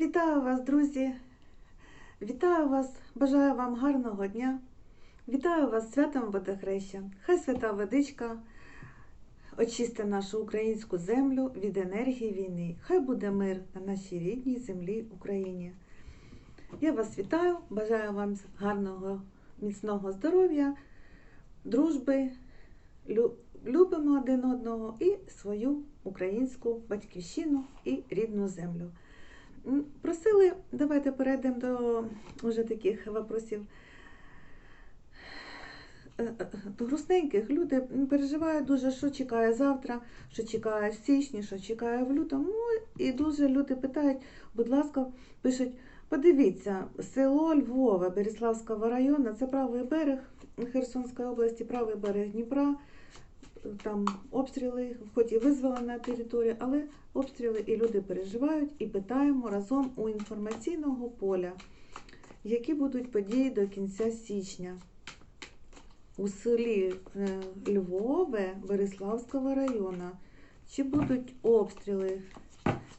Вітаю вас, друзі! Вітаю вас, бажаю вам гарного дня. Вітаю вас святом водохреща. Хай свята водичка очисти нашу українську землю від енергії війни. Хай буде мир на нашій рідній землі Україні. Я вас вітаю, бажаю вам гарного, міцного здоров'я, дружби. Любимо один одного і свою українську батьківщину і рідну землю. Просили, давайте перейдемо до уже таких вопросів е, е, грустненьких. Люди переживають дуже, що чекає завтра, що чекає в січні, що чекає в лютому. Ну, І дуже люди питають, будь ласка, пишуть, подивіться, село Львове Береславського району, це правий берег Херсонської області, правий берег Дніпра. Там обстріли, хоч і визволена територія, але обстріли і люди переживають і питаємо разом у інформаційного поля, які будуть події до кінця січня. У селі е, Львове Береславського району. Чи будуть обстріли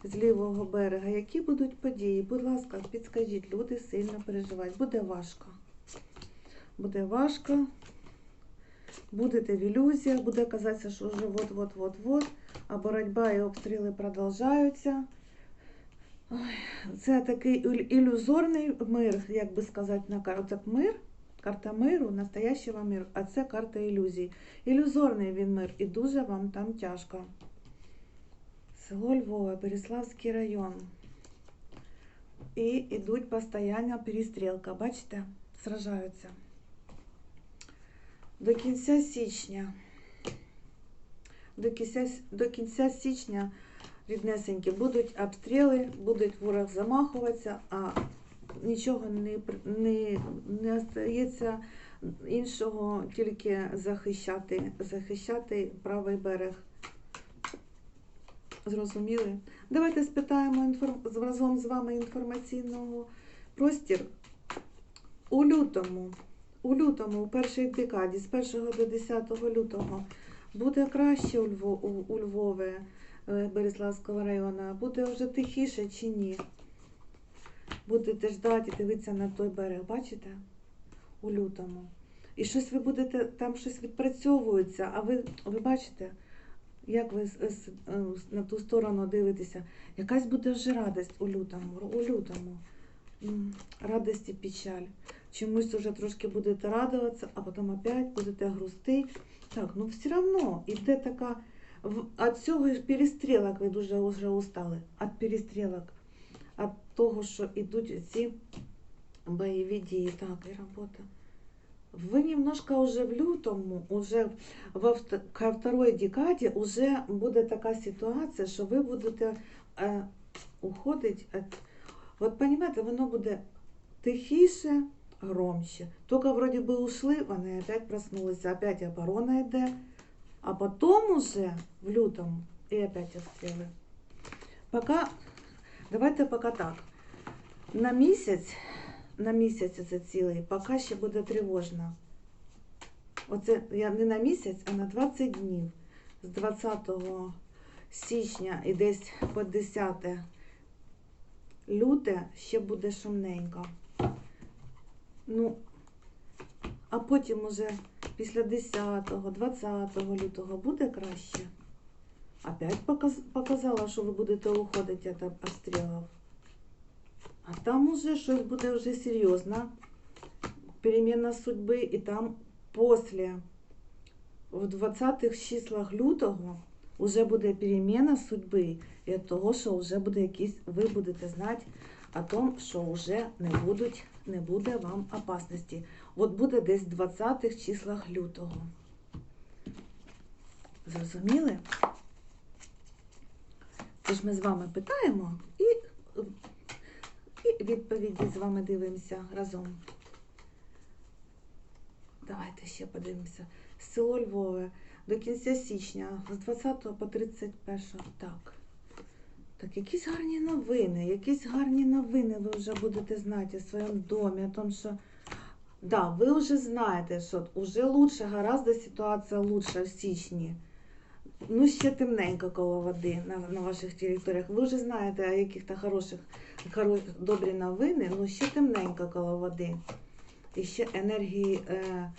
з лівого берега? Які будуть події? Будь ласка, підскажіть, люди сильно переживають. Буде важко. Буде важко. Будете в ілюзіях, буде казатися, що вже вот-вот-вот-вот, а боротьба і обстріли продовжуються. Це такий ілюзорний мир, як би сказати, на карті. Так мир, карта миру, настоящого миру, а це карта ілюзій. Ілюзорний він мир, і дуже вам там тяжко. Село Львове, Береславський район. І йдуть постійно перестрілка. Бачите, сражаються. До кінця січня. До кінця, до кінця січня, ріднесенькі, будуть обстріли, будуть ворог замахуватися, а нічого не, не, не остається іншого, тільки захищати, захищати правий берег. Зрозуміли? Давайте спитаємо інформ... разом з вами інформаційного простір. У лютому у лютому, у першій декаді, з 1 до 10 лютого, буде краще у, Льво, у, у Львові, е, Береславського району, буде вже тихіше чи ні? Будете ждати, дивитися на той берег, бачите? У лютому. І щось ви будете, там щось відпрацьовується, а ви, ви бачите, як ви е, на ту сторону дивитеся, якась буде вже радість у лютому, у лютому. Радість і печаль чомусь уже трошки будете радуватися, а потім опять будете грустити. Так, ну все одно іде така. Від цього перестрілок ви дуже вже устали. Від перестрілок. Від того, що йдуть ці бойові дії. Так, і робота. Ви немножко уже в лютому, уже во ко второй декаді уже буде така ситуація, що ви будете е, уходити від... От, розумієте, воно буде тихіше, громче. Только вроде бы ушли, вони опять проснулися, опять оборона йде, а потом уже в лютому і опять обстріли. Пока, давайте поки так. На місяць, на місяць це цілий, поки ще буде тривожно. Оце я не на місяць, а на 20 днів. З 20 січня і десь по 10 люте ще буде шумненько. Ну, а потім уже після 10-го, 20 лютого буде краще. Опять показ- показала, що ви будете уходити від обстрілів. А там уже щось буде вже серйозно. Переміна судьби, і там після, в 20-х числах лютого, вже буде переміна судьби. Від того, що вже буде якісь, ви будете знати о том, що вже не будуть, не буде вам опасності. От буде десь в 20-х числах лютого. Зрозуміли? Тож ми з вами питаємо і, і відповіді з вами дивимося разом. Давайте ще подивимося. Село Львове до кінця січня з 20 по 31. Так. Так, якісь гарні новини, якісь гарні новини ви вже будете знати у своєму домі, о том, що да, ви вже знаєте, що вже лучше, гораздо ситуація лучше в січні. Ну, ще темненько коло води на, на ваших територіях. Ви вже знаєте о яких-то хороших, хоро, добрі новини, ну ще темненько коло води. І ще енергії е,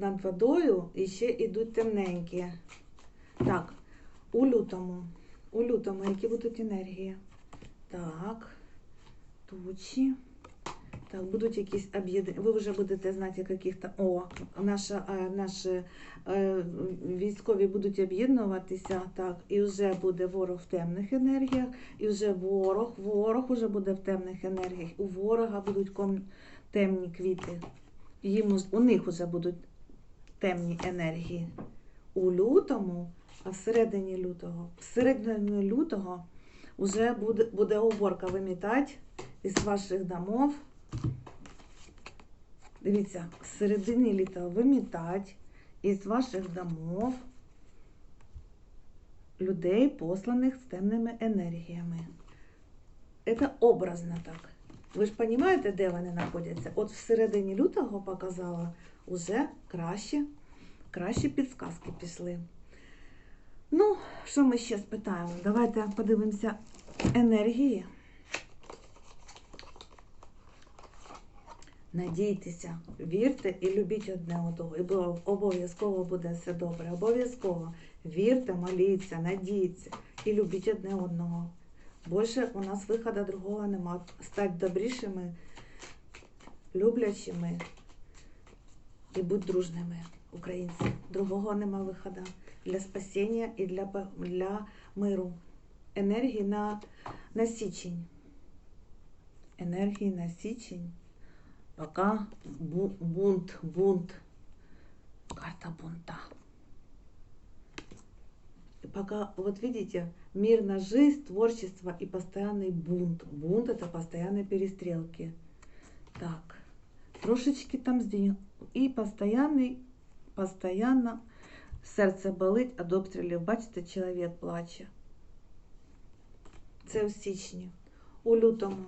над водою, і ще йдуть темненькі. Так, у лютому. У лютому, які будуть енергії? Так, тучі. Так, будуть якісь об'єднання. Ви вже будете знати, яких-то. О, наша, е, наші е, військові будуть об'єднуватися. Так, і вже буде ворог в темних енергіях, і вже ворог, ворог уже буде в темних енергіях. У ворога будуть ком... темні квіти. Їм, у них вже будуть темні енергії. У лютому, а всередині лютого, всередині лютого вже буде, буде уборка вимітати із ваших домов. Дивіться, в середині літа вимітати із ваших домов людей, посланих з темними енергіями. Це образно так. Ви ж розумієте, де вони знаходяться? От всередині лютого показала уже краще, кращі підсказки пішли. Ну, що ми ще спитаємо? Давайте подивимося енергії. Надійтеся, вірте і любіть одне одного. І обов'язково буде все добре. Обов'язково вірте, моліться, надійтеся і любіть одне одного. Більше у нас виходу другого нема. Стать добрішими, люблячими і будь дружними, українці. Другого нема виходу для спасіння і для, для миру. Енергії на, на січень. Енергії на січень. Пока бунт, бунт. Карта бунта И пока, вот видите, мирная жизнь, творчество и постоянный бунт. Бунт это постоянные перестрелки. Так, трошечки там здесь. І постоянний, постоянно серце болить від обстрілів. Бачите, чоловік плаче. Це в січні. У лютому.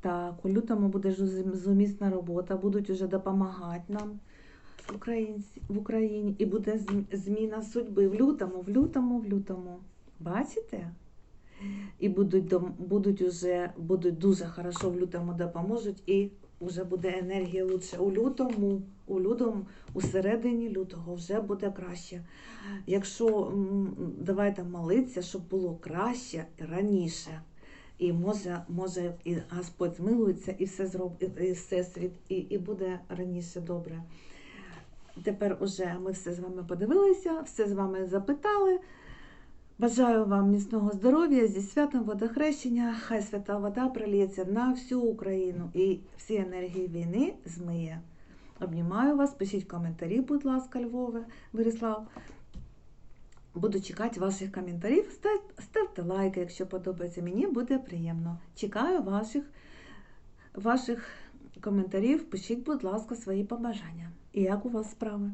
Так, у лютому буде ж зум- зумісна робота, будуть уже допомагати нам в Україні. І буде зміна судьби в лютому, в лютому, в лютому. Бачите? І будуть, будуть, уже, будуть дуже хорошо в лютому допоможуть, і вже буде енергія лучше. У лютому, у лютому, у середині лютого вже буде краще. Якщо давайте молитися, щоб було краще раніше. І може, може і Господь змилується, і все зроб, і, і всесвіт, і, і буде раніше добре. Тепер уже ми все з вами подивилися, все з вами запитали. Бажаю вам міцного здоров'я зі святом водохрещення. Хай свята вода проліється на всю Україну і всі енергії війни змиє. Обнімаю вас, пишіть коментарі, будь ласка, Львове, Борислав. Буду чекати ваших коментарів. Ставте лайки, якщо подобається. Мені буде приємно. Чекаю ваших, ваших коментарів. Пишіть, будь ласка, свої побажання. и ако вас правя.